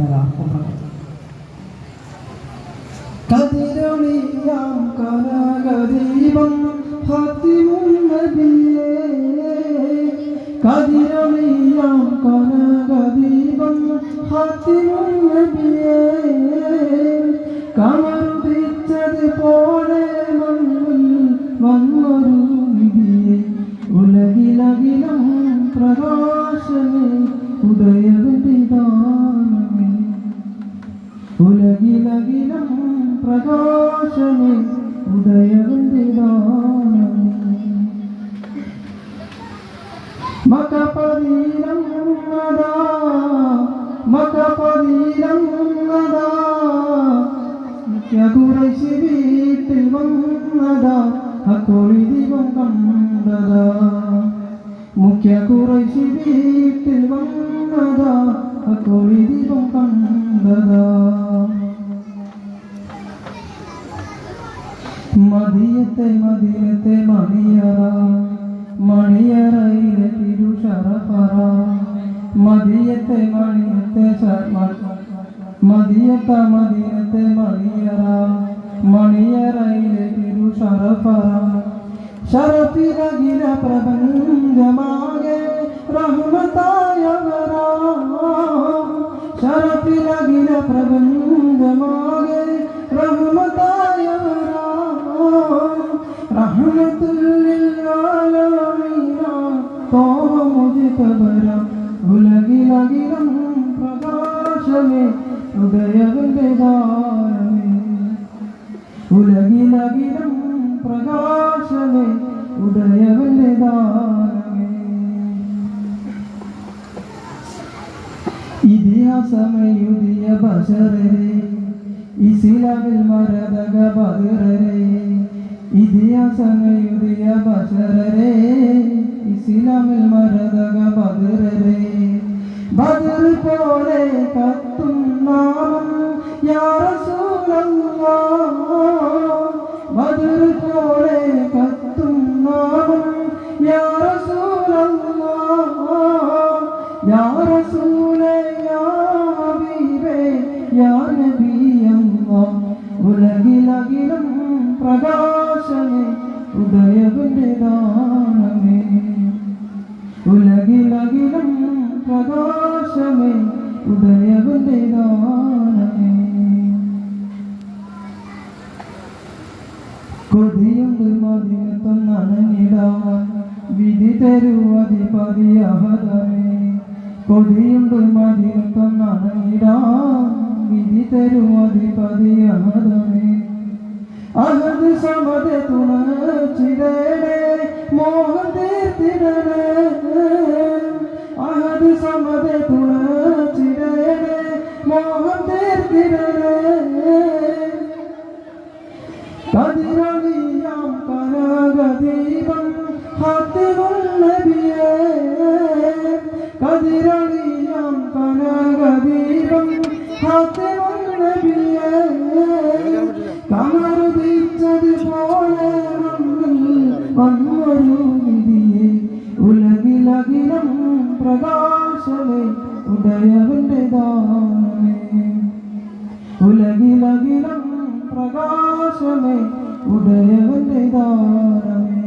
തരാം കതിരൊളിയാം കനകദീപം ഹത്തിമുൻ നബിയേ കതിരൊളിയാം കനകദീപം ഹത്തിമുൻ നബിയേ കമറുദിച്ചത് പോലെ മണ്ണിൽ വന്നൊരു വിധിയെ ഉലകിലകിലം പ്രകാശമേ ഉദയവിന്റെ പ്രകാശമേ ഉദയവിന്റെ ദാനമേ മകപരീരം നദാ മകപരീരം നദാ കുറശി വീട്ടിൽ വന്നതാ അക്കോളി ദീപം കണ്ടതാ. മുഖ്യ കുറശി വീട്ടിൽ വന്നതാ അക്കോളി ദീപം കണ്ടതാ. മതിയത്തെ മണിയറ മണിയറയിലെ തിരുഷറഫറ മദിയത്തെ മണിയത്തെ ശ- മദീനത്തെ മണിയറ. മണിയറയിലെ തിരുഷറഫറ ഷറഫിലകില പ്രപഞ്ചമാകെ റഹ്മത്തായവരാ ഷറഫിലകില மாற்றம் உதயவும் வேதாரமே உலகில் அகிலம் பிரகாசமே உதயவும் வேதாரமே இதிகாசமே உதய பசரரே இசிலாவில் மரதக பதிரரே இதிகாசமே உதய பசரரே இசிலாவில் மரதக பதிரரே ബദർ പോലെ കത്തും നാമം പോലെ കത്തും നാമം പ്രകാശമേ ഉദയവിന്റെ ദാനമേ. ഉലകിലകിലും പ്രകാശമേ ഉദയവിന്റെ ദാനമേ. കൊതിയുണ്ട് മതിനത്തൊന്നണഞ്ഞിടാൻ വിധി തരുവതിപതി അഹതമേ കൊതിയുണ്ട് മതിനത്തൊന്നണഞ്ഞിടാൻ വിധി തരുവതിപതി അഹതമേ അഹദ് സമതെ തുണച്ചിടണേ മോഹം തീർത്തിടണേ. আমাদের পুরা চিরে রে মহাদের কিরে রে কাদিরানিয়াম কারাগাদিবম হাতে গুন্নে বিয়ে। কাদিরানিয়াম কারাগাদিবম হাতে গুন্নে বিয়ে। কামার দিচ্ছে দিবনে ആകാശമേ ഉദയവന്റെ ദാനമേ ഉലകിലകിലം പ്രകാശമേ ഉദയവന്റെ ദാനമേ